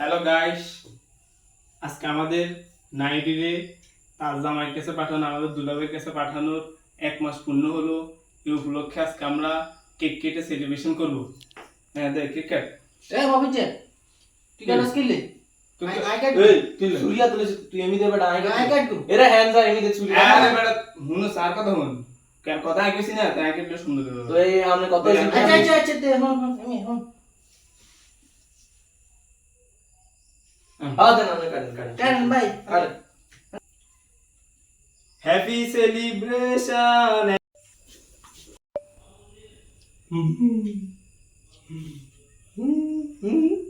Hello guys আজকে আমাদের nightie রে তার জামাইয়ের কাছে পাঠানো আমাদের দুলাভের কাছে পাঠানোর এক মাস পূর্ণ হলো। এই উপলক্ষে আজকে আমরা কেক কেটে সেলিব্রেশন করব। হ্যাঁ দেখ কেক কাট। এ বাবিছে তুই কেন স্কিলে তুই- আই কাট এই, তুই লে। চুরিয়া তুই এমনি দেবে আই আই কাট কর এরা হ্যান্ড যা এমনি চুরি আরে বেটা হুনো সার কথা কথা না তাই সুন্দর। তো এই আমরা আচ্ছা আচ্ছা আচ্ছা হ্যাপি সেলিব্রেশন হুম হুম আগে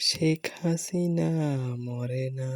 শেখ হাসিনা মরে না